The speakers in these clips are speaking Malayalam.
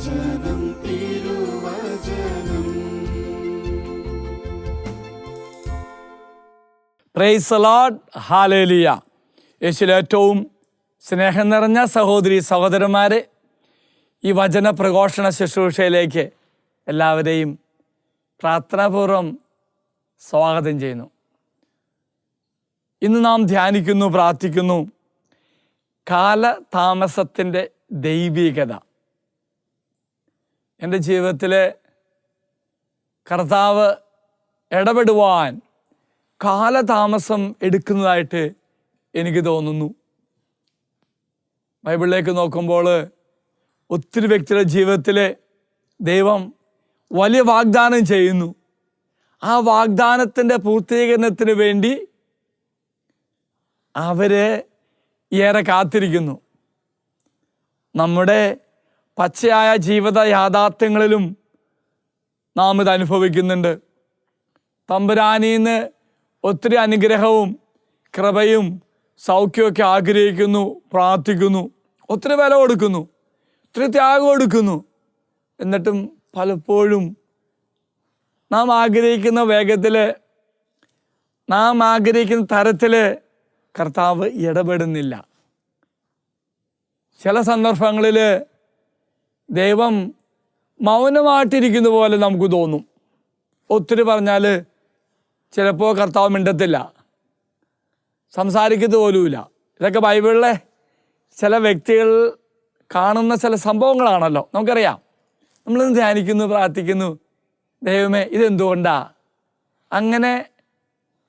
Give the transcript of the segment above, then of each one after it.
തിരുവചനം. ഏറ്റവും സ്നേഹം നിറഞ്ഞ സഹോദരി സഹോദരന്മാരെ ഈ വചന പ്രഘോഷണ ശുശ്രൂഷയിലേക്ക് എല്ലാവരെയും പ്രാർത്ഥനാപൂർവം സ്വാഗതം ചെയ്യുന്നു. ഇന്ന് നാം ധ്യാനിക്കുന്നു പ്രാർത്ഥിക്കുന്നു കാലതാമസത്തിന്റെ ദൈവികത. എന്റെ ജീവിതത്തിലെ കർത്താവ് ഇടപെടുവാൻ കാലതാമസം എടുക്കുന്നതായിട്ട് എനിക്ക് തോന്നുന്നു. ബൈബിളിലേക്ക് നോക്കുമ്പോൾ ഒത്തിരി വ്യക്തിയുടെ ജീവിതത്തിൽ ദൈവം വലിയ വാഗ്ദാനം ചെയ്യുന്നു. ആ വാഗ്ദാനത്തിന്റെ പൂർത്തീകരണത്തിന് വേണ്ടി അവരെ ഏറെ കാത്തിരിക്കുന്നു. നമ്മുടെ പച്ചയായ ജീവിത യാഥാർത്ഥ്യങ്ങളിലും നാം ഇത് അനുഭവിക്കുന്നുണ്ട്. തമ്പുരാനീന്ന് ഒത്തിരി അനുഗ്രഹവും കൃപയും സൗഖ്യമൊക്കെ ആഗ്രഹിക്കുന്നു പ്രാർത്ഥിക്കുന്നു ഒത്തിരി വില കൊടുക്കുന്നു ഒത്തിരി ത്യാഗം കൊടുക്കുന്നു. എന്നിട്ടും പലപ്പോഴും നാം ആഗ്രഹിക്കുന്ന വേഗത്തിൽ നാം ആഗ്രഹിക്കുന്ന തരത്തിൽ കർത്താവ് ഇടപെടുന്നില്ല. ചില സന്ദർഭങ്ങളിൽ ദൈവം മൗനമായിട്ടിരിക്കുന്ന പോലെ നമുക്ക് തോന്നും. ഒത്തിരി പറഞ്ഞാൽ ചിലപ്പോൾ കർത്താവ് മിണ്ടത്തില്ല. സംസാരിക്കുന്നത് പോലുമില്ല. ഇതൊക്കെ ബൈബിളിലെ ചില വ്യക്തികൾ കാണുന്ന ചില സംഭവങ്ങളാണല്ലോ. നമുക്കറിയാം. നമ്മൾ ധ്യാനിക്കുന്നു പ്രാർത്ഥിക്കുന്നു? ദൈവമേ ഇതെന്തുകൊണ്ടാ? അങ്ങനെ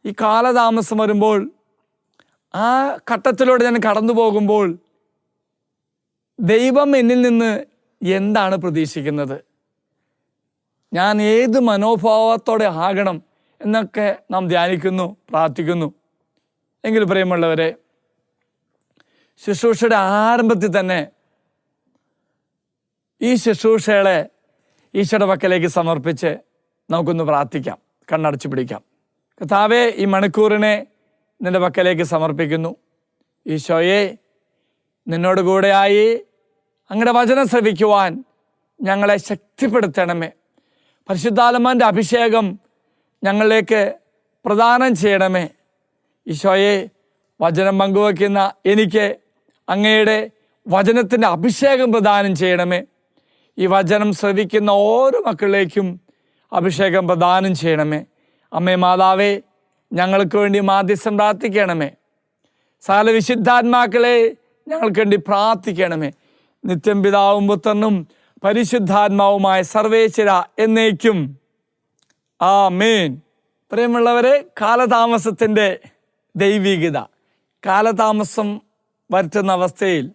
ഈ കാലതാമസം വരുമ്പോൾ ആ ഘട്ടത്തിലൂടെ ഞാൻ കടന്നു പോകുമ്പോൾ ദൈവം എന്നിൽ നിന്ന് എന്താണ് പ്രതീക്ഷിക്കുന്നത്? ഞാൻ ഏത് മനോഭാവത്തോടെ ആകണം എന്നൊക്കെ നാം ധ്യാനിക്കുന്നു പ്രാർത്ഥിക്കുന്നു. എങ്കിൽ പ്രിയമുള്ളവരെ ശുശ്രൂഷയുടെ ആരംഭത്തിൽ തന്നെ ഈ ശുശ്രൂഷകളെ ഈശോയുടെ പക്കലേക്ക് സമർപ്പിച്ച് നമുക്കൊന്ന് പ്രാർത്ഥിക്കാം കണ്ണടച്ചു പിടിക്കാം. കഥാവെ ഈ മണിക്കൂറിനെ നിന്റെ പക്കലേക്ക് സമർപ്പിക്കുന്നു. ഈശോയെ നിന്നോട് കൂടെയായി അങ്ങയുടെ വചനം ശ്രവിക്കുവാൻ ഞങ്ങളെ ശക്തിപ്പെടുത്തണമേ. പരിശുദ്ധാലമാന്റെ അഭിഷേകം ഞങ്ങളിലേക്ക് പ്രദാനം ചെയ്യണമേ. ഈശോയെ വചനം പങ്കുവയ്ക്കുന്ന എനിക്ക് അങ്ങയുടെ വചനത്തിന്റെ അഭിഷേകം പ്രദാനം ചെയ്യണമേ. ഈ വചനം ശ്രവിക്കുന്ന ഓരോ മക്കളിലേക്കും അഭിഷേകം പ്രദാനം ചെയ്യണമേ. അമ്മേ മാതാവേ ഞങ്ങൾക്ക് വേണ്ടി മാധ്യസ്ഥം പ്രാർത്ഥിക്കണമേ. സകല വിശുദ്ധാത്മാക്കളെ ഞങ്ങൾക്ക് വേണ്ടി പ്രാർത്ഥിക്കണമേ. നിത്യം പിതാവും പുത്രനും പരിശുദ്ധാത്മാവുമായ സർവേശ്വര എന്നേക്കും. ആ മേൻ പ്രിയമുള്ളവരെ കാലതാമസത്തിന്റെ ദൈവികത. കാലതാമസം വരുത്തുന്ന അവസ്ഥയിൽ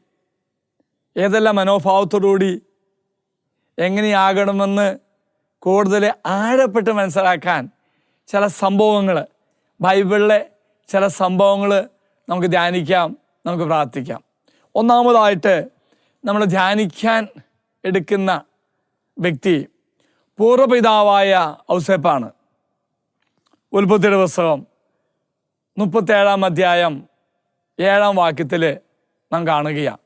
ഏതെല്ലാം മനോഭാവത്തോടുകൂടി എങ്ങനെയാകണമെന്ന് കൂടുതൽ ആഴപ്പെട്ട് മനസ്സിലാക്കാൻ ചില സംഭവങ്ങൾ ബൈബിളിലെ ചില സംഭവങ്ങൾ നമുക്ക് ധ്യാനിക്കാം നമുക്ക് പ്രാർത്ഥിക്കാം. ഒന്നാമതായിട്ട് നമ്മൾ ധ്യാനിക്കാൻ എടുക്കുന്ന വ്യക്തി പൂർവപിതാവായ ഔസേപ്പാണ്. ഉൽപ്പത്തിയുടെ പുസ്തകം മുപ്പത്തേഴാം അധ്യായം ഏഴാം വാക്യത്തിൽ നാം കാണുകയാണ്.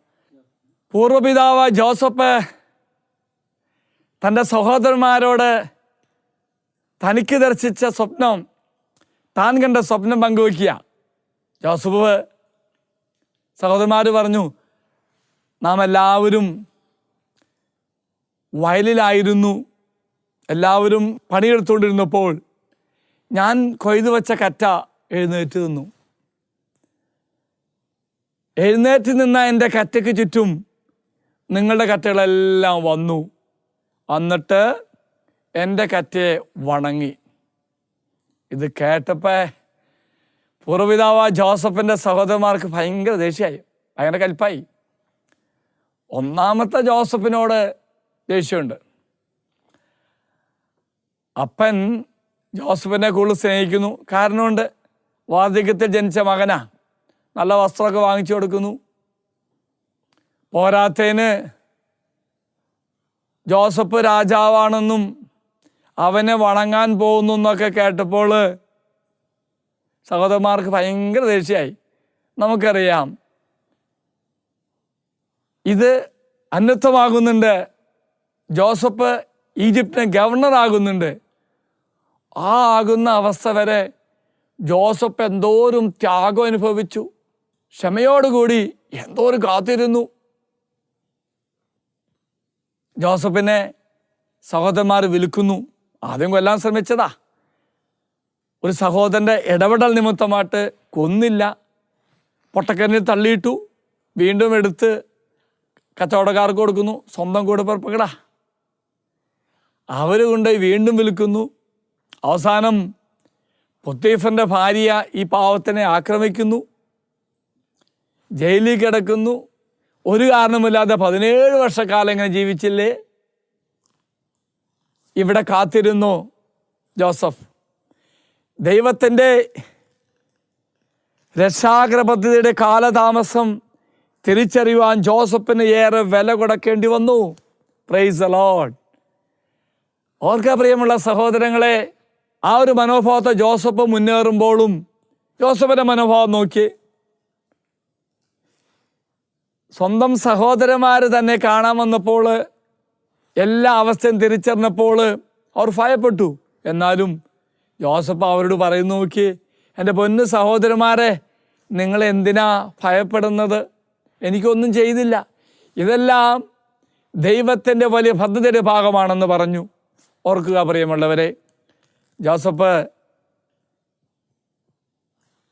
പൂർവപിതാവ് ജോസഫ് തന്റെ സഹോദരന്മാരോട് തനിക്ക് ദർശിച്ച സ്വപ്നം താൻ കണ്ട സ്വപ്നം പങ്കുവയ്ക്കുക. ജോസഫ് സഹോദരന്മാർ പറഞ്ഞു നാം എല്ലാവരും വയലിലായിരുന്നു. എല്ലാവരും പണിയെടുത്തുകൊണ്ടിരുന്നപ്പോൾ ഞാൻ കൊയ്തു വച്ച കറ്റ എഴുന്നേറ്റ് നിന്നു. എഴുന്നേറ്റ് നിന്ന എന്റെ കറ്റയ്ക്ക് ചുറ്റും നിങ്ങളുടെ കറ്റകളെല്ലാം വന്നു. എന്നിട്ട് എന്റെ കറ്റയെ വണങ്ങി. ഇത് കേട്ടപ്പോൾ പൂർവപിതാവ ജോസഫിന്റെ സഹോദരന്മാർക്ക് ഭയങ്കര ദേഷ്യമായി ഭയങ്കര കൽപ്പായി. ഒന്നാമത്തെ ജോസഫിനോട് ദേഷ്യമുണ്ട്. അപ്പൻ ജോസഫിനെ കൂടുതൽ സ്നേഹിക്കുന്നു. കാരണമുണ്ട് വാർദ്ധക്യത്തിൽ ജനിച്ച മകനാ. നല്ല വസ്ത്രമൊക്കെ വാങ്ങിച്ചു കൊടുക്കുന്നു. പോരാത്തേന് ജോസഫ് രാജാവാണെന്നും അവനെ വണങ്ങാൻ പോകുന്നു എന്നൊക്കെ കേട്ടപ്പോൾ സഹോദരന്മാർക്ക് ഭയങ്കര ദേഷ്യമായി. നമുക്കറിയാം ഇത് അന്നത്വമാകുന്നുണ്ട്. ജോസഫ് ഈജിപ്തിന് ഗവർണർ ആകുന്നുണ്ട്. ആ ആകുന്ന അവസ്ഥ വരെ ജോസഫ് എന്തോരും ത്യാഗം അനുഭവിച്ചു. ക്ഷമയോടുകൂടി എന്തോരം കാത്തിരുന്നു. ജോസഫിനെ സഹോദരന്മാർ വിൽക്കുന്നു. ആദ്യം കൊല്ലാൻ ശ്രമിച്ചതാ. ഒരു സഹോദരന്റെ ഇടപെടൽ നിമിത്തമായിട്ട് കൊന്നില്ല. പൊട്ടക്കരനിൽ തള്ളിയിട്ടു. വീണ്ടും എടുത്ത് കച്ചവടക്കാർക്ക് കൊടുക്കുന്നു സ്വന്തം കൂടെപ്പുറപ്പുകടാ അവർ കൊണ്ടുപോയി വീണ്ടും വിൽക്കുന്നു. അവസാനം പൊത്തീഫന്റെ ഭാര്യ ഈ പാവത്തിനെ ആക്രമിക്കുന്നു. ജയിലിൽ കിടക്കുന്നു. ഒരു കാരണമില്ലാതെ പതിനേഴ് വർഷക്കാലം ഇങ്ങനെ ജീവിച്ചില്ലേ? ഇവിടെ കാത്തിരുന്നു ജോസഫ്. ദൈവത്തിന്റെ രക്ഷാഗ്രപദ്ധതിയുടെ കാലതാമസം തിരിച്ചറിയുവാൻ ജോസഫിന് ഏറെ വില കൊടുക്കേണ്ടി വന്നു. പ്രൈസ് അലോഡ് ഓർക്ക പ്രിയമുള്ള സഹോദരങ്ങളെ ആ ഒരു മനോഭാവത്തെ ജോസഫ് മുന്നേറുമ്പോഴും ജോസഫിന്റെ മനോഭാവം നോക്കി. സ്വന്തം സഹോദരന്മാർ തന്നെ കാണാൻ വന്നപ്പോൾ എല്ലാ അവസ്ഥയും തിരിച്ചറിഞ്ഞപ്പോൾ അവർ ഭയപ്പെട്ടു. എന്നാലും ജോസഫ് അവരോട് പറയുന്നു നോക്കി എന്റെ പൊന്ന് സഹോദരന്മാരെ നിങ്ങൾ എന്തിനാ ഭയപ്പെടുന്നത്? എനിക്കൊന്നും ചെയ്തില്ല ഇതെല്ലാം ദൈവത്തിന്റെ വലിയ പദ്ധതിയുടെ ഭാഗമാണെന്ന് പറഞ്ഞു. ഓർക്കുക പ്രിയമുള്ളവരെ ജോസഫ്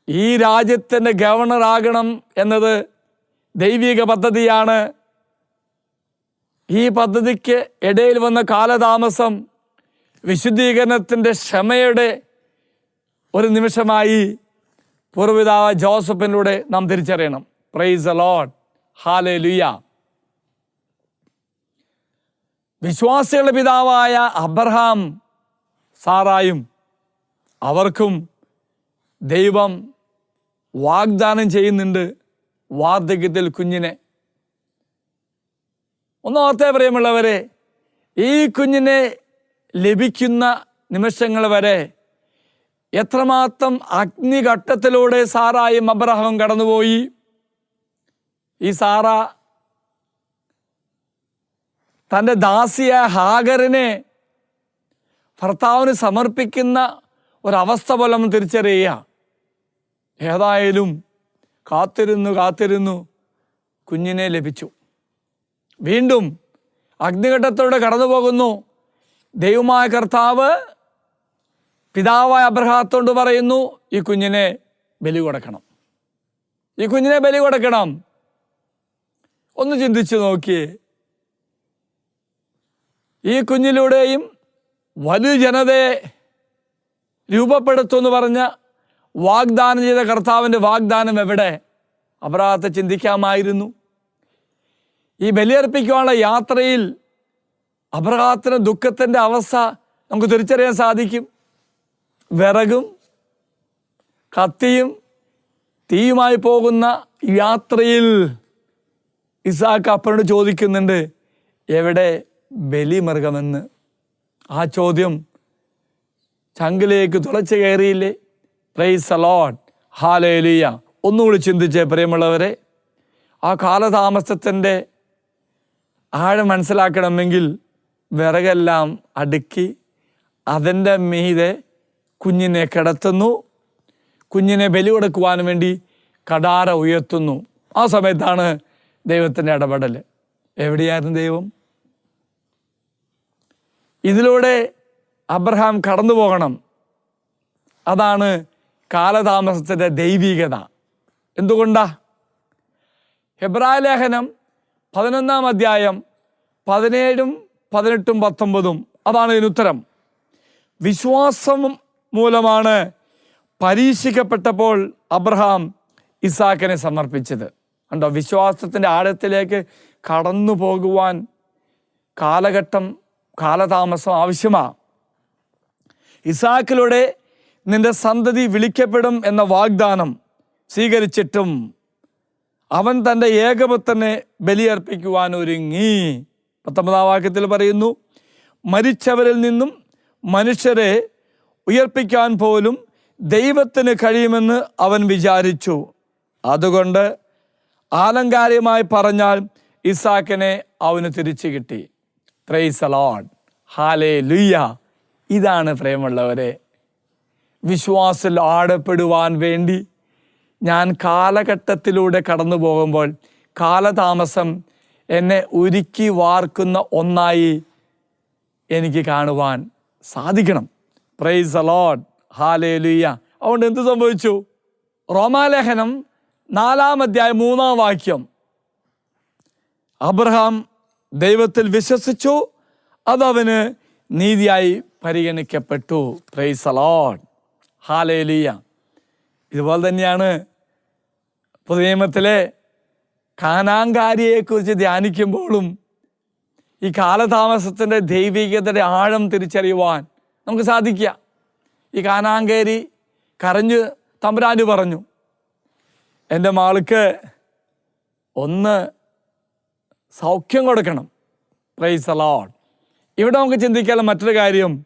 ഈ രാജ്യത്തിന്റെ ഗവർണർ ആകണം എന്നത് ദൈവിക പദ്ധതിയാണ്. ഈ പദ്ധതിക്ക് ഇടയിൽ വന്ന കാലതാമസം വിശുദ്ധീകരണത്തിന്റെ ക്ഷമയുടെ ഒരു നിമിഷമായി പൂർവിതാവ് ജോസഫിലൂടെ നാം തിരിച്ചറിയണം. പ്രൈസ് ലോഡ് ഹാലെ വിശ്വാസികളുടെ പിതാവായ അബ്രഹാം സാറായും അവർക്കും ദൈവം വാഗ്ദാനം ചെയ്യുന്നുണ്ട് വാർദ്ധക്യത്തിൽ കുഞ്ഞിനെ. ഒന്നാമത്തെ പ്രിയമുള്ളവരെ ഈ കുഞ്ഞിനെ ലഭിക്കുന്ന നിമിഷങ്ങൾ വരെ എത്രമാത്രം അഗ്നിഘട്ടത്തിലൂടെ സാറായും അബ്രഹാം കടന്നുപോയി. ഈ സാറ തന്റെ ദാസിയായ ഹാഗറിനെ ഭർത്താവിന് സമർപ്പിക്കുന്ന ഒരവസ്ഥ പോലെ നമ്മൾ തിരിച്ചറിയുക. ഏതായാലും കാത്തിരുന്നു കാത്തിരുന്നു കുഞ്ഞിനെ ലഭിച്ചു. വീണ്ടും അഗ്നിഘട്ടത്തോടെ കടന്നു പോകുന്നു ദൈവമായ കർത്താവ് പിതാവായ അബ്രഹാത്തോണ്ട് പറയുന്നു ഈ കുഞ്ഞിനെ ബലി കൊടുക്കണം ഈ കുഞ്ഞിനെ ബലി കൊടുക്കണം ഒന്ന് ചിന്തിച്ചു നോക്കിയേ ഈ കുഞ്ഞിലൂടെയും വലിയ ജനതയെ രൂപപ്പെടുത്തുമെന്ന് പറഞ്ഞ വാഗ്ദാനം ചെയ്ത കർത്താവിന്റെ വാഗ്ദാനം എവിടെ? അപരാധത്തെ ചിന്തിക്കാമായിരുന്നു. ഈ ബലിയർപ്പിക്കാനുള്ള യാത്രയിൽ അബ്രഹാത്തിന് ദുഃഖത്തിന്റെ അവസ്ഥ നമുക്ക് തിരിച്ചറിയാൻ സാധിക്കും. വിറകും കത്തിയും തീയുമായി പോകുന്ന യാത്രയിൽ ഇസാക്ക് അപ്പനോട് ചോദിക്കുന്നുണ്ട് എവിടെ ബലിമൃഗമെന്ന്? ആ ചോദ്യം ചങ്കിലേക്ക് തുളച്ചു കയറിയില്ലേ? പ്രൈസ് അലോട്ട് ഹാലേലിയ ഒന്നുകൂടി ചിന്തിച്ചേ പ്രിയമുള്ളവരെ. ആ കാലതാമസത്തിന്റെ ആഴം മനസ്സിലാക്കണമെങ്കിൽ വിറകെല്ലാം അടുക്കി അതിന്റെ മീതെ കുഞ്ഞിനെ കിടത്തുന്നു. കുഞ്ഞിനെ ബലി കൊടുക്കുവാൻ വേണ്ടി കടാര ഉയർത്തുന്നു. ആ സമയത്താണ് ദൈവത്തിന്റെ ഇടപെടൽ. എവിടെയായിരുന്നു ദൈവം? ഇതിലൂടെ അബ്രഹാം കടന്നു പോകണം. അതാണ് കാലതാമസത്തിന്റെ ദൈവികത. എന്തുകൊണ്ടാ? ഹെബ്രായ ലേഖനം പതിനൊന്നാം അധ്യായം പതിനേഴും പതിനെട്ടും പത്തൊമ്പതും അതാണ് ഇതിനുത്തരം വിശ്വാസം മൂലമാണ് പരീക്ഷിക്കപ്പെട്ടപ്പോൾ അബ്രഹാം ഇസാക്കിനെ സമർപ്പിച്ചത്. കണ്ടോ? വിശ്വാസത്തിന്റെ ആഴത്തിലേക്ക് കടന്നു പോകുവാൻ കാലഘട്ടം കാലതാമസം ആവശ്യമാണ് ഇസാക്കിലൂടെ നിന്റെ സന്തതി വിളിക്കപ്പെടും എന്ന വാഗ്ദാനം സ്വീകരിച്ചിട്ടും അവൻ തന്റെ ഏകപുത്രനെ ബലിയർപ്പിക്കുവാൻ ഒരുങ്ങി. പത്തൊമ്പതാം വാക്യത്തിൽ പറയുന്നു മരിച്ചവരിൽ നിന്നും മനുഷ്യരെ ഉയർപ്പിക്കാൻ പോലും ദൈവത്തിന് കഴിയുമെന്ന് അവൻ വിചാരിച്ചു. അതുകൊണ്ട് ആലങ്കാരികമായി പറഞ്ഞാൽ ഇസാക്കിനെ അവന് തിരിച്ചു കിട്ടി. പ്രൈസ് അലോഡ് ഹാലേ ലുയ്യ ഇതാണ് പ്രേമുള്ളവരെ. വിശ്വാസത്തിൽ ആടപ്പെടുവാൻ വേണ്ടി ഞാൻ കാലഘട്ടത്തിലൂടെ കടന്നു പോകുമ്പോൾ കാലതാമസം എന്നെ ഉരുക്കി വാർക്കുന്ന ഒന്നായി എനിക്ക് കാണുവാൻ സാധിക്കണം. പ്രൈസ് അലോഡ് ഹാലേ ലുയ്യ അതുകൊണ്ട് എന്ത് സംഭവിച്ചു? റോമാലേഖനം നാലാം അധ്യായം മൂന്നാം വാക്യം. അബ്രഹാം ദൈവത്തിൽ വിശ്വസിച്ചു അതവന് നീതിയായി പരിഗണിക്കപ്പെട്ടു. പ്രൈസ് അലോഡ് ഹാലേലിയ ഇതുപോലെ തന്നെയാണ് പുതുനിയമത്തിലെ കാനാങ്കാരിയെക്കുറിച്ച് ധ്യാനിക്കുമ്പോഴും ഈ കാലതാമസത്തിന്റെ ദൈവികതയുടെ ആഴം തിരിച്ചറിയുവാൻ നമുക്ക് സാധിക്കുക. ഈ കാനാങ്കേരി കരഞ്ഞ് തമ്പുരാന് പറഞ്ഞു എന്റെ മാൾക്ക് ഒന്ന് സൗഖ്യം കൊടുക്കണം. പ്രൈസ് അലോട്ട് ഇവിടെ നമുക്ക് ചിന്തിക്കാനുള്ള മറ്റൊരു കാര്യം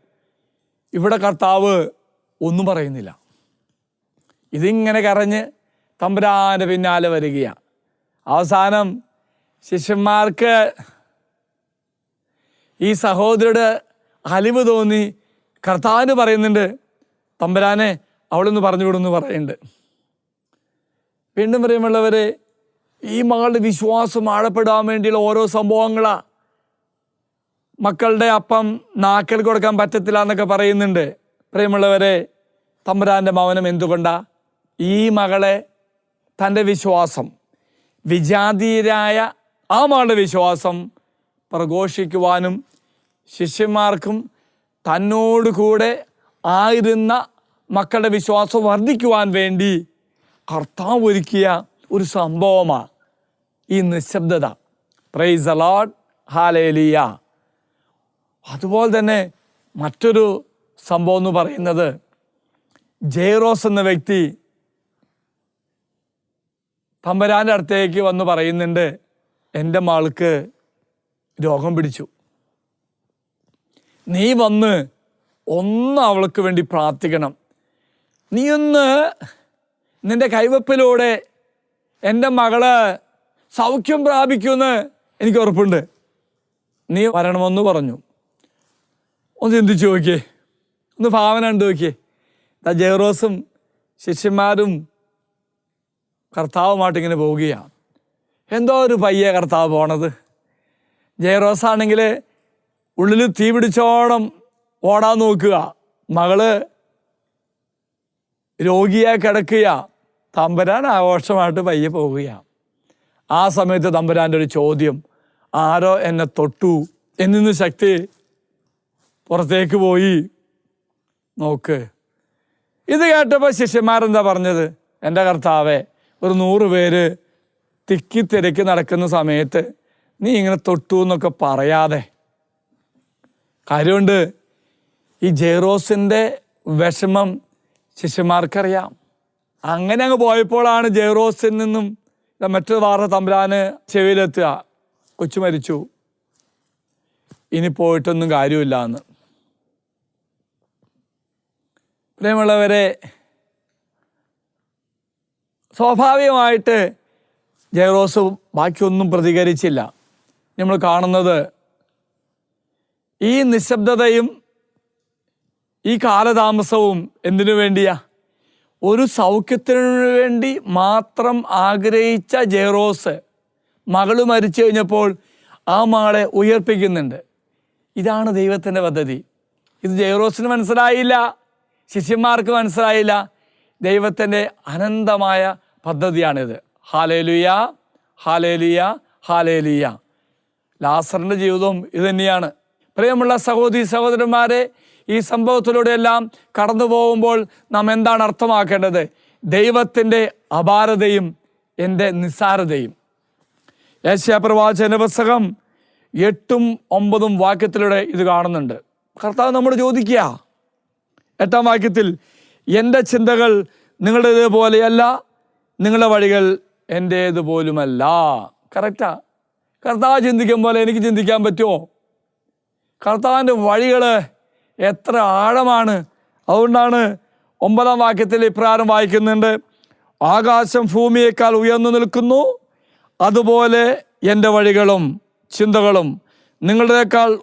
ഇവിടെ കർത്താവ് ഒന്നും പറയുന്നില്ല. ഇതിങ്ങനെ കരഞ്ഞ് തമ്പുരാന്റെ പിന്നാലെ വരികയാണ്. അവസാനം ശിഷ്യന്മാർക്ക് ഈ സഹോദരിയുടെ അലിവ് തോന്നി കർത്താവിന് പറയുന്നുണ്ട് തമ്പുരാനെ അവളൊന്ന് പറഞ്ഞു വിടുന്നു പറയുന്നുണ്ട്. വീണ്ടും പറയുമുള്ളവരെ ഈ മകളുടെ വിശ്വാസം ആഴപ്പെടാൻ വേണ്ടിയുള്ള ഓരോ സംഭവങ്ങളാ മക്കളുടെ അപ്പം നാക്കൽ കൊടുക്കാൻ പറ്റത്തില്ല എന്നൊക്കെ പറയുന്നുണ്ട്. പ്രിയമുള്ളവരെ തമ്പുരാന്റെ മൗനം എന്തുകൊണ്ടാ? ഈ മകളെ തന്റെ വിശ്വാസം വിജാതീയരായ ആ മകളുടെ വിശ്വാസം പ്രഘോഷിക്കുവാനും ശിഷ്യന്മാർക്കും തന്നോടുകൂടെ ആയിരുന്ന മക്കളുടെ വിശ്വാസം വർദ്ധിക്കുവാൻ വേണ്ടി കർത്താവ് ഒരുക്കിയ ഒരു സംഭവമാണ് ഈ നിശബ്ദത. പ്രൈസ് അലോഡ് ഹാലേലിയ അതുപോലെ തന്നെ മറ്റൊരു സംഭവം എന്ന് പറയുന്നത് ജെയ്റോസ് എന്ന വ്യക്തി തമ്പരാന്റെ അടുത്തേക്ക് വന്ന് പറയുന്നുണ്ട് എന്റെ മകൾക്ക് രോഗം പിടിച്ചു. നീ വന്ന് ഒന്ന് അവൾക്ക് വേണ്ടി പ്രാർത്ഥിക്കണം. നീ ഒന്ന് നിന്റെ കൈവപ്പിലൂടെ എന്റെ മകൾ സൗഖ്യം പ്രാപിക്കുമെന്ന് എനിക്ക് ഉറപ്പുണ്ട്. നീ വരണമെന്ന് പറഞ്ഞു. ഒന്ന് ചിന്തിച്ചു നോക്കിയേ. ഒന്ന് ഭാവന ഉണ്ട് നോക്കിയേ. ദാ ജയറോസും ശിഷ്യന്മാരും കർത്താവുമായിട്ട് ഇങ്ങനെ പോവുകയാണ്. എന്തോ ഒരു പയ്യെ കർത്താവ് പോണത്. ജയറോസ് ആണെങ്കിൽ ഉള്ളിൽ തീ പിടിച്ചോണം ഓടാൻ നോക്കുക. മകൾ രോഗിയായി കിടക്കുക തമ്പുരാൻ ആഘോഷമായിട്ട് പയ്യെ പോവുകയാണ് ആ സമയത്ത് തമ്പുരാന്റെ ഒരു ചോദ്യം ആരോ എന്നെ തൊട്ടു? എന്നിന്ന് ശക്തി പുറത്തേക്ക് പോയി? നോക്ക്. ഇത് കേട്ടപ്പോൾ ശിഷ്യന്മാരെന്താ പറഞ്ഞത്? എന്റെ കർത്താവെ ഒരു നൂറ് പേര് തിക്കി തിരക്കി നടക്കുന്ന സമയത്ത് നീ ഇങ്ങനെ തൊട്ടു എന്നൊക്കെ പറയാതെ. കാര്യമുണ്ട് ഈ ജെയറോസിന്റെ വിഷമം ശിഷ്യന്മാർക്കറിയാം. അങ്ങനെ അങ്ങ് പോയപ്പോഴാണ് ജയറോസിൽ നിന്നും മറ്റൊരു വാർത്ത തമ്പുരാന് ചെവിയിലെത്തുക. കൊച്ചു മരിച്ചു. ഇനി പോയിട്ടൊന്നും കാര്യമില്ല എന്ന് പ്രിയമുള്ളവരെ സ്വാഭാവികമായിട്ട് ജയറോസ് ബാക്കിയൊന്നും പ്രതികരിച്ചില്ല. നമ്മൾ കാണുന്നത് ഈ നിശബ്ദതയും ഈ കാലതാമസവും എന്തിനു വേണ്ടിയാ? ഒരു സൗഖ്യത്തിനു വേണ്ടി മാത്രം ആഗ്രഹിച്ച ജയറോസ് മകൾ മരിച്ചു കഴിഞ്ഞപ്പോൾ ആ മകളെ ഉയർപ്പിക്കുന്നുണ്ട്. ഇതാണ് ദൈവത്തിന്റെ പദ്ധതി. ഇത് ജയറോസിന് മനസ്സിലായില്ല ശിഷ്യന്മാർക്ക് മനസ്സിലായില്ല. ദൈവത്തിന്റെ അനന്തമായ പദ്ധതിയാണിത്. ഹാലേലുയ ഹാലേലിയ ഹാലേലിയ. ലാസറിന്റെ ജീവിതവും ഇത് തന്നെയാണ് പ്രിയമുള്ള സഹോദരി സഹോദരന്മാരെ ഈ സംഭവത്തിലൂടെയെല്ലാം കടന്നു പോകുമ്പോൾ നാം എന്താണ് അർത്ഥമാക്കേണ്ടത്? ദൈവത്തിന്റെ അപാരതയും എന്റെ നിസ്സാരതയും. യേശയപ്രവാചന പുസ്തകം എട്ടും ഒമ്പതും വാക്യത്തിലൂടെ ഇത് കാണുന്നുണ്ട്. കർത്താവ് നമ്മൾ ചോദിക്കുക എട്ടാം വാക്യത്തിൽ എന്റെ ചിന്തകൾ നിങ്ങളുടേതുപോലെയല്ല നിങ്ങളുടെ വഴികൾ എന്റേത് പോലുമല്ല കറക്റ്റാ കർത്താവ് ചിന്തിക്കും പോലെ എനിക്ക് ചിന്തിക്കാൻ പറ്റുമോ? കർത്താവിന്റെ വഴികൾ എത്ര ആഴമാണ്. അതുകൊണ്ടാണ് ഒമ്പതാം വാക്യത്തിൽ ഇപ്രകാരം വായിക്കുന്നുണ്ട്. ആകാശം ഭൂമിയേക്കാൾ ഉയർന്നു നിൽക്കുന്നു. അതുപോലെ എന്റെ വഴികളും ചിന്തകളും നിങ്ങളുടേക്കാൾ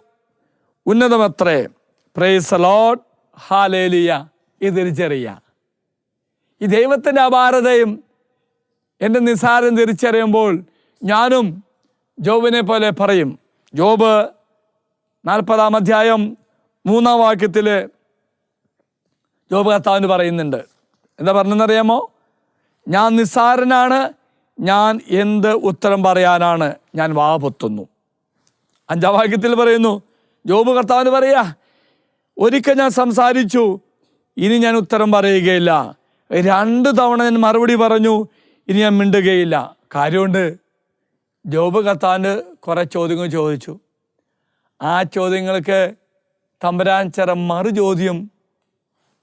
ഉന്നതമത്രേ. പ്രേസ് ലോഡ് ഹാലേലിയ ഇത് തിരിച്ചറിയുക ഈ ദൈവത്തിന്റെ അപാരതയും എന്റെ നിസാരം തിരിച്ചറിയുമ്പോൾ ഞാനും ജോബിനെ പോലെ പറയും. ജോബ് നാൽപ്പതാം അധ്യായം മൂന്നാം വാക്യത്തിൽ ജോബ് കർത്താവിന് പറയുന്നുണ്ട്. എന്താ പറഞ്ഞെന്നറിയാമോ? ഞാൻ നിസ്സാരനാണ് ഞാൻ എന്ത് ഉത്തരം പറയാനാണ് ഞാൻ വാ പൊത്തുന്നു. അഞ്ചാം വാക്യത്തിൽ പറയുന്നു ജോബ് കർത്താവിന് പറയാ ഒരിക്കൽ ഞാൻ സംസാരിച്ചു ഇനി ഞാൻ ഉത്തരം പറയുകയില്ല. രണ്ട് തവണ ഞാൻ മറുപടി പറഞ്ഞു ഇനി ഞാൻ മിണ്ടുകയില്ല. കാര്യമുണ്ട്. ജോബ് കർത്താവിന് കുറേ ചോദ്യങ്ങൾ ചോദിച്ചു. ആ ചോദ്യങ്ങൾക്ക് തമ്പരാൻ ചില മറു ചോദ്യം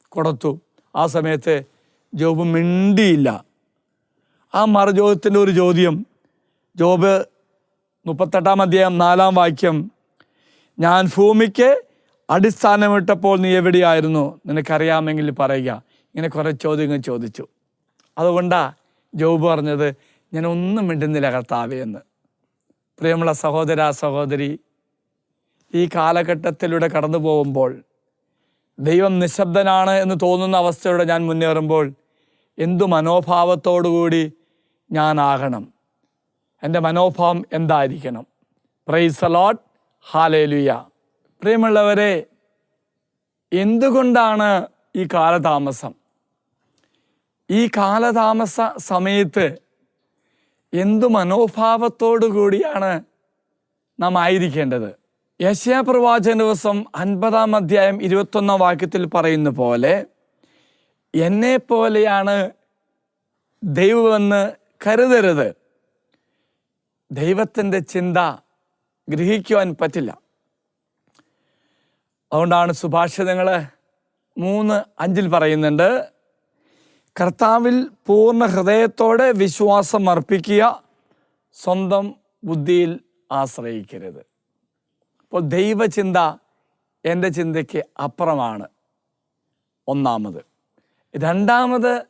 കൊടുത്തു. ആ സമയത്ത് ജോബ് മിണ്ടിയില്ല. ആ മറുചോദ്യത്തിന്റെ ഒരു ചോദ്യം ജോബ് മുപ്പത്തെട്ടാം അധ്യായം നാലാം വാക്യം ഞാൻ ഭൂമിക്ക് അടിസ്ഥാനമിട്ടപ്പോൾ നീ എവിടെയായിരുന്നു? നിനക്കറിയാമെങ്കിൽ പറയുക. ഇങ്ങനെ കുറേ ചോദ്യങ്ങൾ ചോദിച്ചു. അതുകൊണ്ടാണ് ജോബ് പറഞ്ഞത് ഞാൻ ഒന്നും മിണ്ടുന്നില്ല കർത്താവേ എന്ന്. പ്രിയമുള്ള സഹോദര സഹോദരി ഈ കാലഘട്ടത്തിലൂടെ കടന്നു പോകുമ്പോൾ ദൈവം നിശബ്ദനാണ് എന്ന് തോന്നുന്ന അവസ്ഥയോടെ ഞാൻ മുന്നേറുമ്പോൾ എന്തു മനോഭാവത്തോടുകൂടി ഞാനാകണം? എന്റെ മനോഭാവം എന്തായിരിക്കണം? പ്രൈസ് അലോട്ട് ഹാലേലുയ പ്രിയമുള്ളവരെ എന്തുകൊണ്ടാണ് ഈ കാലതാമസം? ഈ കാലതാമസ സമയത്ത് എന്തു മനോഭാവത്തോടു കൂടിയാണ് നാം ആയിരിക്കേണ്ടത്? യശയാ പ്രവാചന ദിവസം അൻപതാം അധ്യായം ഇരുപത്തൊന്നാം വാക്യത്തിൽ പറയുന്ന പോലെ എന്നെ പോലെയാണ് ദൈവമെന്ന് കരുതരുത്. ദൈവത്തിന്റെ ചിന്ത ഗ്രഹിക്കുവാൻ പറ്റില്ല. അതുകൊണ്ടാണ് സുഭാഷിതങ്ങൾ മൂന്ന് അഞ്ചിൽ പറയുന്നുണ്ട് കർത്താവിൽ പൂർണ ഹൃദയത്തോടെ വിശ്വാസം അർപ്പിക്കുക സ്വന്തം ബുദ്ധിയിൽ ആശ്രയിക്കരുത്. അപ്പോൾ ദൈവചിന്ത എന്റെ ചിന്തയ്ക്ക് അപ്പുറമാണ്. ഒന്നാമത്. രണ്ടാമത്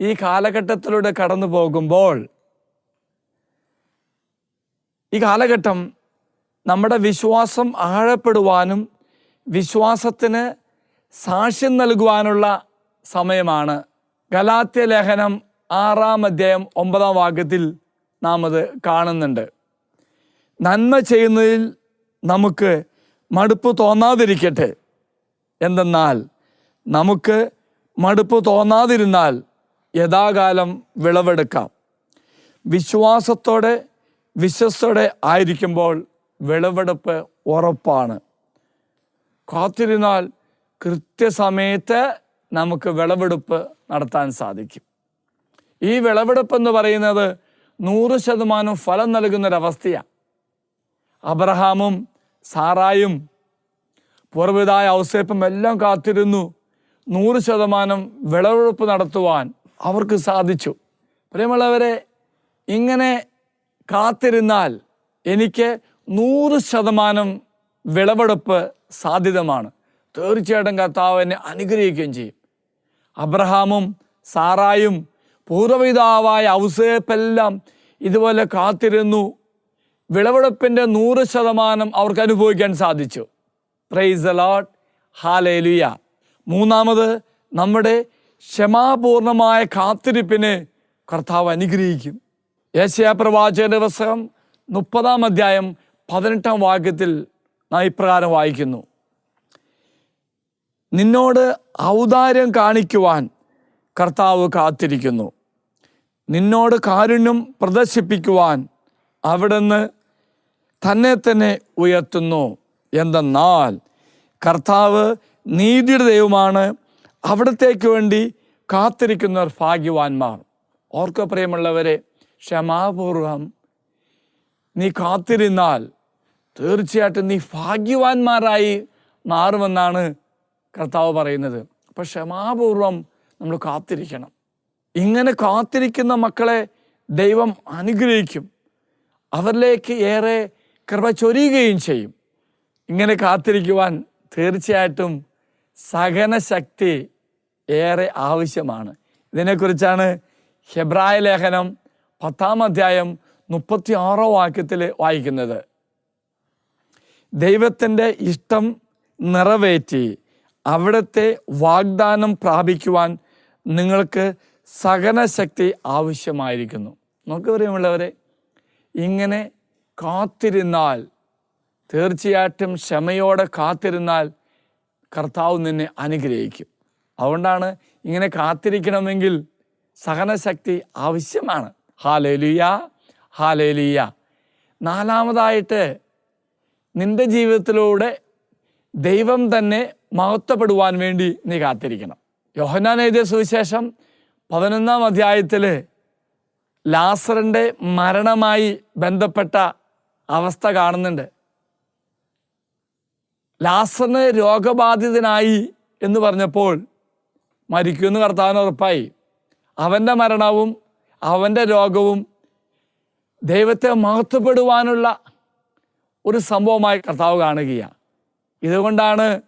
ഈ കാലഘട്ടത്തിലൂടെ കടന്നു പോകുമ്പോൾ ഈ കാലഘട്ടം നമ്മുടെ വിശ്വാസം ആഴപ്പെടുവാനും വിശ്വാസത്തിന് സാക്ഷ്യം നൽകുവാനുള്ള സമയമാണ്. ഗലാത്യ ലേഖനം ആറാം അധ്യായം ഒമ്പതാം വാക്യത്തിൽ നാം അത് കാണുന്നുണ്ട്. നന്മ ചെയ്യുന്നതിൽ നമുക്ക് മടുപ്പ് തോന്നാതിരിക്കട്ടെ. എന്തെന്നാൽ നമുക്ക് മടുപ്പ് തോന്നാതിരുന്നാൽ യഥാകാലം വിളവെടുക്കാം. വിശ്വാസത്തോടെ വിശ്വസ്തോടെ ആയിരിക്കുമ്പോൾ വിളവെടുപ്പ് ഉറപ്പാണ്. കാത്തിരുന്നാൽ കൃത്യസമയത്ത് നമുക്ക് വിളവെടുപ്പ് നടത്താൻ സാധിക്കും. ഈ വിളവെടുപ്പ് എന്ന് പറയുന്നത് നൂറ് ശതമാനം ഫലം നൽകുന്നൊരവസ്ഥയാണ്. അബ്രഹാമും സാറായും പൂർവിതായ ഔസേപ്പും എല്ലാം കാത്തിരുന്നു. നൂറ് ശതമാനം വിളവെടുപ്പ് നടത്തുവാൻ അവർക്ക് സാധിച്ചു. പ്രിയമുള്ളവരെ ഇങ്ങനെ കാത്തിരുന്നാൽ എനിക്ക് നൂറ് ശതമാനം വിളവെടുപ്പ് സാധ്യതമാണ് തീർച്ചയായിട്ടും കർത്താവ് എന്നെ അനുഗ്രഹിക്കുകയും ചെയ്യും. അബ്രഹാമും സാറായും പൂർവപിതാവായ ഔസേപ്പെല്ലാം ഇതുപോലെ കാത്തിരുന്നു. വിളവെടുപ്പിന്റെ നൂറ് ശതമാനം അവർക്ക് അനുഭവിക്കാൻ സാധിച്ചു. പ്രൈസ് അലോട്ട് ഹാലേലുയ മൂന്നാമത് നമ്മുടെ ക്ഷമാപൂർണമായ കാത്തിരിപ്പിന് കർത്താവ് അനുഗ്രഹിക്കും. യേശയ പ്രവാചകന്റെ പുസ്തകം മുപ്പതാം അധ്യായം പതിനെട്ടാം വാക്യത്തിൽ നാം ഇപ്രകാരം വായിക്കുന്നു. നിന്നോട് ഔദാര്യം കാണിക്കുവാൻ കർത്താവ് കാത്തിരിക്കുന്നു. നിന്നോട് കാരുണ്യം പ്രദർശിപ്പിക്കുവാൻ അവിടുന്ന് തന്നെ തന്നെ ഉയർത്തുന്നു. എന്തെന്നാൽ കർത്താവ് നീതിയുടെ ദൈവമാണ്. അവിടത്തേക്ക് വേണ്ടി കാത്തിരിക്കുന്നവർ ഭാഗ്യവാന്മാർ. ഓർക്ക പ്രിയമുള്ളവരെ ക്ഷമാപൂർവം നീ കാത്തിരുന്നാൽ തീർച്ചയായിട്ടും നീ ഭാഗ്യവാന്മാരായി മാറുമെന്നാണ് കർത്താവ് പറയുന്നത്. അപ്പം ക്ഷമാപൂർവം നമ്മൾ കാത്തിരിക്കണം. ഇങ്ങനെ കാത്തിരിക്കുന്ന മക്കളെ ദൈവം അനുഗ്രഹിക്കും. അവരിലേക്ക് ഏറെ കൃപ ചൊരിയുകയും ചെയ്യും. ഇങ്ങനെ കാത്തിരിക്കുവാൻ തീർച്ചയായിട്ടും സഹനശക്തി ഏറെ ആവശ്യമാണ്. ഇതിനെക്കുറിച്ചാണ് ഹെബ്രായ ലേഖനം പത്താം അധ്യായം മുപ്പത്തി ആറോ വാക്യത്തിൽ വായിക്കുന്നത്. ദൈവത്തിന്റെ ഇഷ്ടം നിറവേറ്റി അവിടുത്തെ വാഗ്ദാനം പ്രാപിക്കുവാൻ നിങ്ങൾക്ക് സഹനശക്തി ആവശ്യമായിരിക്കുന്നു. നമുക്ക് പ്രിയമുള്ളവരെ ഇങ്ങനെ കാത്തിരുന്നാൽ തീർച്ചയായിട്ടും ക്ഷമയോടെ കാത്തിരുന്നാൽ കർത്താവ് നിന്നെ അനുഗ്രഹിക്കും. അതുകൊണ്ടാണ് ഇങ്ങനെ കാത്തിരിക്കണമെങ്കിൽ സഹനശക്തി ആവശ്യമാണ്. ഹാലേലിയ ഹാലേലിയ നാലാമതായിട്ട് നിന്റെ ജീവിതത്തിലൂടെ ദൈവം തന്നെ മഹത്വപ്പെടുവാൻ വേണ്ടി നീ കാത്തിരിക്കണം. യോഹന്നാൻ എഴുതിയ സുവിശേഷം പതിനൊന്നാം അധ്യായത്തിൽ ലാസറിന്റെ മരണമായി ബന്ധപ്പെട്ട അവസ്ഥ കാണുന്നുണ്ട്. ലാസറിന് രോഗബാധിതനായി എന്ന് പറഞ്ഞപ്പോൾ മരിക്കുമെന്ന് കർത്താവിന് ഉറപ്പായി. അവന്റെ മരണവും അവന്റെ രോഗവും ദൈവത്തെ മഹത്വപ്പെടുവാനുള്ള ഒരു സംഭവമായി കർത്താവ് കാണുകയാണ്. ഇതുകൊണ്ടാണ്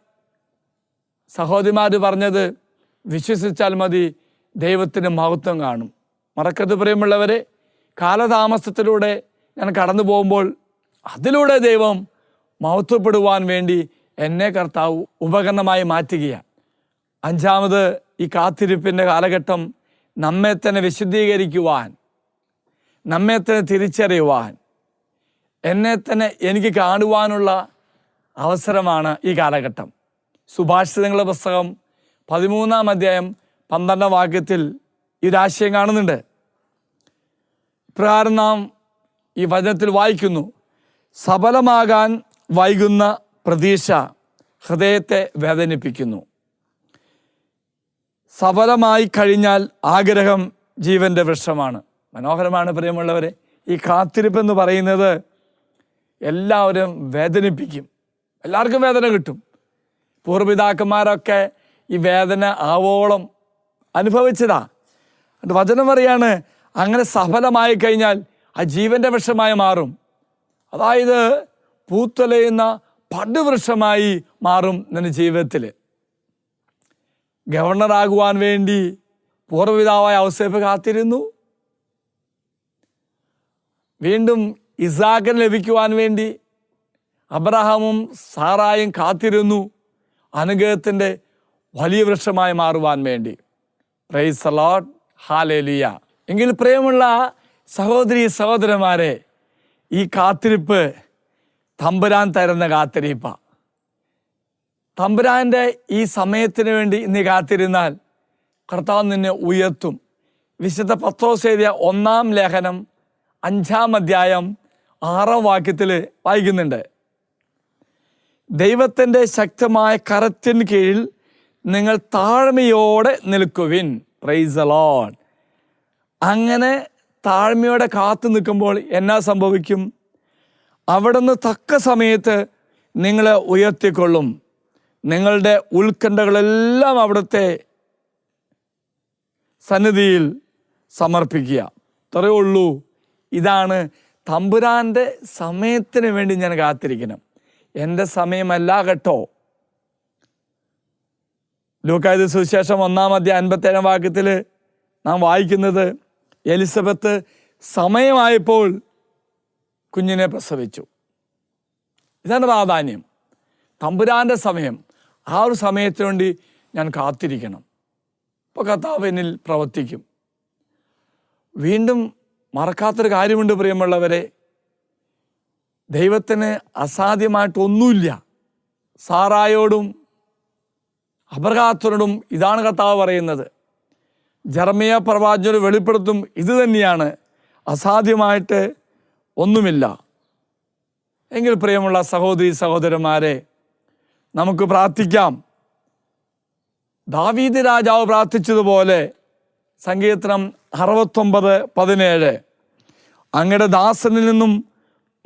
സഹോദരിമാർ പറഞ്ഞത് വിശ്വസിച്ചാൽ മതി ദൈവത്തിന് മഹത്വം കാണും. മറക്കത് പ്രിയമുള്ളവരെ കാലതാമസത്തിലൂടെ ഞാൻ കടന്നു പോകുമ്പോൾ അതിലൂടെ ദൈവം മഹത്വപ്പെടുവാൻ വേണ്ടി എന്നെ കർത്താവ് ഉപകരണമായി മാറ്റുകയാണ്. അഞ്ചാമത് ഈ കാത്തിരിപ്പിന്റെ കാലഘട്ടം നമ്മെ തന്നെ വിശുദ്ധീകരിക്കുവാൻ നമ്മെ തന്നെ തിരിച്ചറിയുവാൻ എന്നെ തന്നെ എനിക്ക് കാണുവാനുള്ള അവസരമാണ് ഈ കാലഘട്ടം. സുഭാഷിതങ്ങളുടെ പുസ്തകം പതിമൂന്നാം അധ്യായം പന്ത്രണ്ടാം വാക്യത്തിൽ ഈ ആശയം കാണുന്നുണ്ട്. ഇപ്രകാരം നാം ഈ വചനത്തിൽ വായിക്കുന്നു. സഫലമാകാൻ വൈകുന്ന പ്രതീക്ഷ ഹൃദയത്തെ വേദനിപ്പിക്കുന്നു. സഫലമായി കഴിഞ്ഞാൽ ആഗ്രഹം ജീവന്റെ വൃക്ഷമാണ്. മനോഹരമാണ് പ്രിയമുള്ളവരെ ഈ കാത്തിരിപ്പ് എന്ന് പറയുന്നത് എല്ലാവരും വേദനിപ്പിക്കും. എല്ലാവർക്കും വേദന കിട്ടും. പൂർവപിതാക്കന്മാരൊക്കെ ഈ വേദന ആവോളം അനുഭവിച്ചതാ. വചനം പറയാണ് അങ്ങനെ സഫലമായി കഴിഞ്ഞാൽ ആ ജീവന്റെ വിഷമായി മാറും. അതായത് പൂത്തലയുന്ന പടുവൃക്ഷമായി മാറും നിന്റെ ജീവിതത്തിൽ. ഗവർണറാകുവാൻ വേണ്ടി പൂർവപിതാവായ ഔസേഫ് കാത്തിരുന്നു. വീണ്ടും ഇസാഖിന് ലഭിക്കുവാൻ വേണ്ടി അബ്രഹാമും സാറായും കാത്തിരുന്നു. അനുഗ്രഹത്തിന്റെ വലിയ വൃക്ഷമായി മാറുവാൻ വേണ്ടി. പ്രൈസ് അലോട്ട് ഹാലേലിയ എങ്കിൽ പ്രിയമുള്ള സഹോദരി സഹോദരന്മാരെ ഈ കാത്തിരിപ്പ് തമ്പുരാൻ തരുന്ന കാത്തിരിപ്പാണ് തമ്പുരാന്റെ ഈ സമയത്തിന് വേണ്ടി ഇന്ന് കാത്തിരുന്നാൽ കർത്താവ് നിന്നെ ഉയർത്തും. വിശുദ്ധ പത്രോസ് ഒന്നാം ലേഖനം അഞ്ചാം അധ്യായം ആറാം വാക്യത്തിൽ വായിക്കുന്നുണ്ട്. ദൈവത്തിന്റെ ശക്തമായ കരത്തിന് കീഴിൽ നിങ്ങൾ താഴ്മയോടെ നിൽക്കുവിൻ. പ്രൈസ് അലോൺ അങ്ങനെ താഴ്മയോടെ കാത്തു നിൽക്കുമ്പോൾ എന്നാ സംഭവിക്കും? അവിടുന്ന് തക്ക സമയത്ത് നിങ്ങളെ ഉയർത്തിക്കൊള്ളും. നിങ്ങളുടെ ഉത്കണ്ഠകളെല്ലാം അവിടുത്തെ സന്നിധിയിൽ സമർപ്പിക്കുക. ഇത്രയേ ഉള്ളൂ. ഇതാണ് തമ്പുരാന്റെ സമയത്തിന് വേണ്ടി ഞാൻ കാത്തിരിക്കണം. എന്റെ സമയമല്ല കേട്ടോ. ലൂക്കായത് സുവിശേഷം ഒന്നാം അധ്യായം അൻപത്തേഴാം വാക്യത്തിൽ നാം വായിക്കുന്നത് എലിസബത്ത് സമയമായപ്പോൾ കുഞ്ഞിനെ പ്രസവിച്ചു. ഇതാണ് പ്രാധാന്യം. തമ്പുരാന്റെ സമയം. ആ ഒരു സമയത്തിന് വേണ്ടി ഞാൻ കാത്തിരിക്കണം. ഇപ്പോൾ കർത്താവ് എന്നിൽ പ്രവർത്തിക്കും. വീണ്ടും മറക്കാത്തൊരു കാര്യമുണ്ട് പ്രിയമുള്ളവരെ. ദൈവത്തിന് അസാധ്യമായിട്ടൊന്നുമില്ല സാറായോടും അബ്രഹാത്തോടും ഇതാണ് കർത്താവ് പറയുന്നത്. ജർമിയ പ്രവാചകർ വെളിപ്പെടുത്തും ഇത് തന്നെയാണ്. അസാധ്യമായിട്ട് ഒന്നുമില്ല. എങ്കിൽ പ്രിയമുള്ള സഹോദരി സഹോദരന്മാരെ നമുക്ക് പ്രാർത്ഥിക്കാം. ദാവീദ് രാജാവ് പ്രാർത്ഥിച്ചതുപോലെ സങ്കീർത്തനം അറുപത്തൊമ്പത് പതിനേഴ്. അങ്ങയുടെ ദാസനിൽ നിന്നും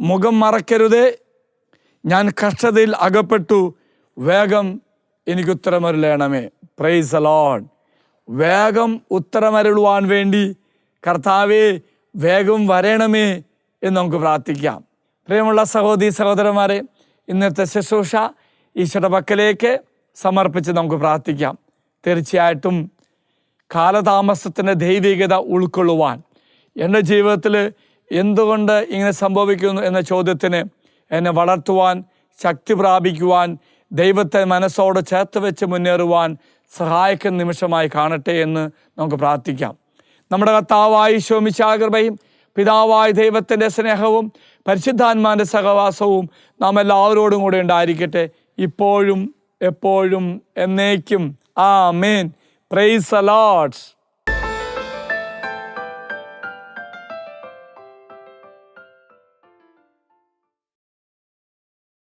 മുഖം മറക്കരുതേ. ഞാൻ കഷ്ടതയിൽ അകപ്പെട്ടു. വേഗം എനിക്ക് ഉത്തരമരുളയണമേ പ്രൈസ് അലോൺ വേഗം ഉത്തരമരുളുവാൻ വേണ്ടി കർത്താവെ വേഗം വരണമേ എന്ന് നമുക്ക് പ്രാർത്ഥിക്കാം. പ്രിയമുള്ള സഹോദരി സഹോദരന്മാരെ ഇന്നത്തെ ശുശ്രൂഷ ഈശ്വര പക്കലേക്ക് സമർപ്പിച്ച് നമുക്ക് പ്രാർത്ഥിക്കാം. തീർച്ചയായിട്ടും കാലതാമസത്തിന്റെ ദൈവികത ഉൾക്കൊള്ളുവാൻ എന്റെ ജീവിതത്തിൽ എന്തുകൊണ്ട് ഇങ്ങനെ സംഭവിക്കുന്നു എന്ന ചോദ്യത്തിന് എന്നെ വളർത്തുവാൻ ശക്തി പ്രാപിക്കുവാൻ ദൈവത്തെ മനസ്സോട് ചേർത്ത് വെച്ച് മുന്നേറുവാൻ സഹായിക്കുന്ന നിമിഷമായി കാണട്ടെ എന്ന് നമുക്ക് പ്രാർത്ഥിക്കാം. നമ്മുടെ കർത്താവായി ശോമിശാകൃപയും പിതാവായ ദൈവത്തിന്റെ സ്നേഹവും പരിശുദ്ധാത്മാന്റെ സഹവാസവും നാം എല്ലാവരോടും കൂടെ ഉണ്ടായിരിക്കട്ടെ. ഇപ്പോഴും എപ്പോഴും എന്നേക്കും. ആ മേൻ പ്രൈസ് അലോട്ട്സ്